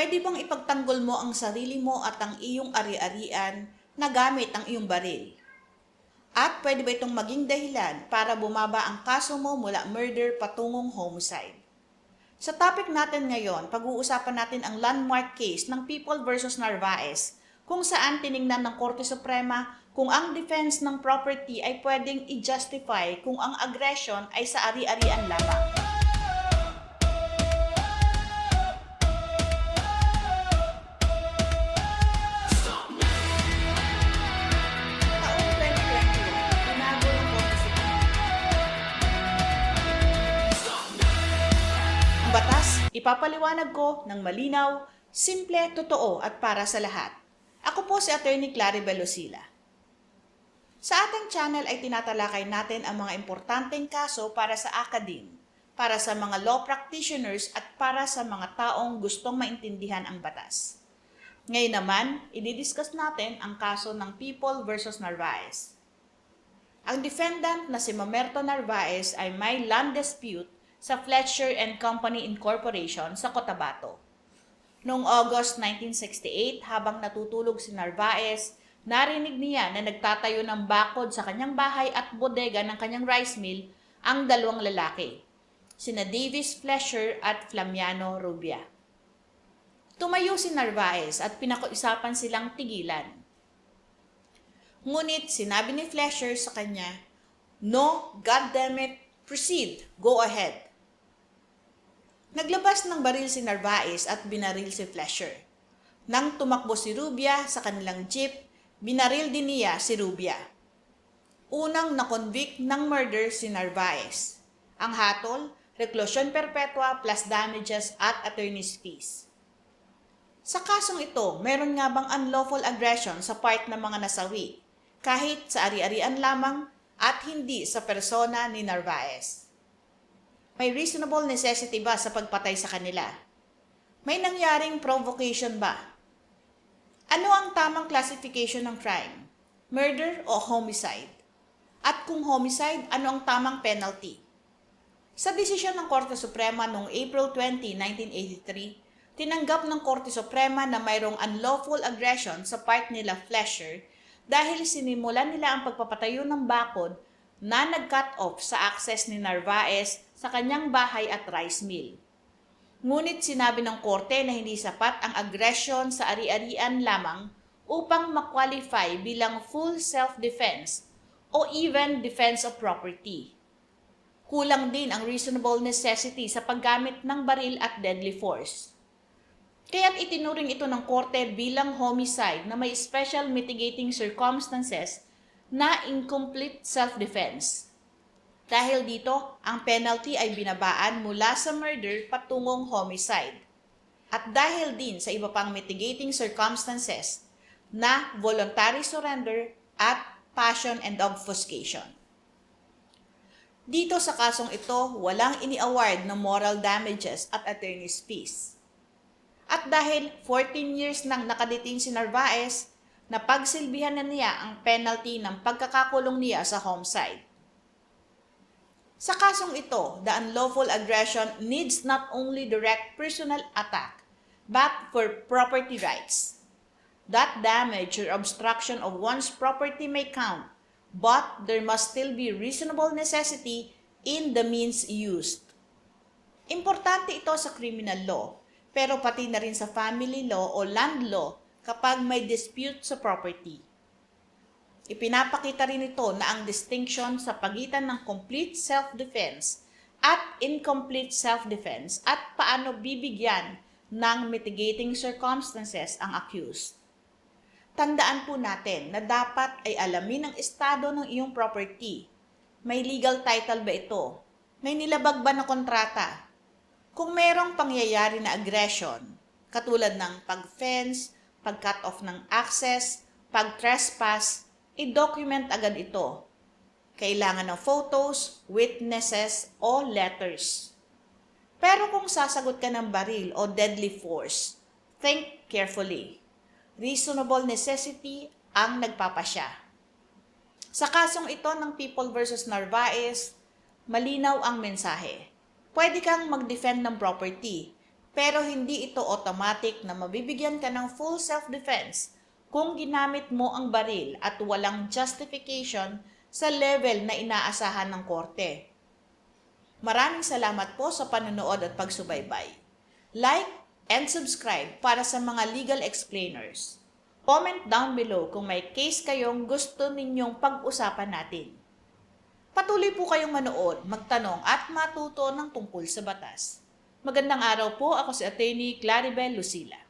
Pwede bang ipagtanggol mo ang sarili mo at ang iyong ari-arian na gamit ang iyong baril? At pwede ba itong maging dahilan para bumaba ang kaso mo mula murder patungong homicide? Sa topic natin ngayon, pag-uusapan natin ang landmark case ng People versus Narvaez kung saan tiningnan ng Korte Suprema kung ang defense ng property ay pwedeng i-justify kung ang aggression ay sa ari-arian lamang. Ipapaliwanag ko ng malinaw, simple, totoo at para sa lahat. Ako po si Attorney Claribel Lucila. Sa ating channel ay tinatalakay natin ang mga importanteng kaso para sa academe, para sa mga law practitioners at para sa mga taong gustong maintindihan ang batas. Ngayon naman, ididiscuss natin ang kaso ng People versus Narvaez. Ang defendant na si Mamerto Narvaez ay may land dispute sa Fletcher and Company Incorporation sa Cotabato. Noong August 1968, habang natutulog si Narvaez, narinig niya na nagtatayo ng bakod sa kanyang bahay at bodega ng kanyang rice mill ang dalawang lalaki, sina Davis Fletcher at Flamiano Rubia. Tumayo si Narvaez at pinakuisapan silang tigilan. Ngunit sinabi ni Fletcher sa kanya, No, goddammit, proceed, go ahead. Naglabas ng baril si Narvaez at binaril si Fletcher. Nang tumakbo si Rubia sa kanilang jeep, binaril din niya si Rubia. Unang nakonvict ng murder si Narvaez. Ang hatol, reclusion perpetua plus damages at attorney's fees. Sa kasong ito, meron nga bang unlawful aggression sa part ng mga nasawi, kahit sa ari-arian lamang at hindi sa persona ni Narvaez? May reasonable necessity ba sa pagpatay sa kanila? May nangyaring provocation ba? Ano ang tamang classification ng crime? Murder o homicide? At kung homicide, ano ang tamang penalty? Sa desisyon ng Korte Suprema noong April 20, 1983, tinanggap ng Korte Suprema na mayroong unlawful aggression sa part nila Fletcher dahil sinimulan nila ang pagpapatayo ng bakod na nag-cut off sa access ni Narvaez sa kanyang bahay at rice mill. Ngunit sinabi ng korte na hindi sapat ang aggression sa ari-arian lamang upang makwalify bilang full self-defense o even defense of property. Kulang din ang reasonable necessity sa paggamit ng baril at deadly force. Kaya't itinuring ito ng korte bilang homicide na may special mitigating circumstances na incomplete self-defense. Dahil dito, ang penalty ay binabaan mula sa murder patungong homicide. At dahil din sa iba pang mitigating circumstances na voluntary surrender at passion and obfuscation. Dito sa kasong ito, walang ini-award na moral damages at attorney's fees. At dahil 14 years nang nakaditing si Narvaez, napagsilbihan na niya ang penalty ng pagkakakulong niya sa homicide. Sa kasong ito, the unlawful aggression needs not only direct personal attack, but for property rights. That damage or obstruction of one's property may count, but there must still be reasonable necessity in the means used. Importante ito sa criminal law, pero pati na rin sa family law o land law kapag may dispute sa property. Ipinapakita rin ito na ang distinction sa pagitan ng complete self-defense at incomplete self-defense at paano bibigyan ng mitigating circumstances ang accused. Tandaan po natin na dapat ay alamin ng estado ng iyong property. May legal title ba ito? May nilabag ba na kontrata? Kung merong pangyayari na aggression, katulad ng pag-fence, pag-cut off ng access, pag-trespass, i-document agad ito. Kailangan ng photos, witnesses, o letters. Pero kung sasagot ka ng baril o deadly force, think carefully. Reasonable necessity ang nagpapasya. Sa kasong ito ng People versus Narvaez, malinaw ang mensahe. Pwede kang mag-defend ng property, Pero hindi ito automatic na mabibigyan ka ng full self-defense kung ginamit mo ang baril at walang justification sa level na inaasahan ng korte. Maraming salamat po sa panonood at pagsubaybay. Like and subscribe para sa mga legal explainers. Comment down below kung may case kayong gusto ninyong pag-usapan natin. Patuloy po kayong manood, magtanong at matuto ng tungkol sa batas. Magandang araw po, ako si Attorney Claribel Lucila.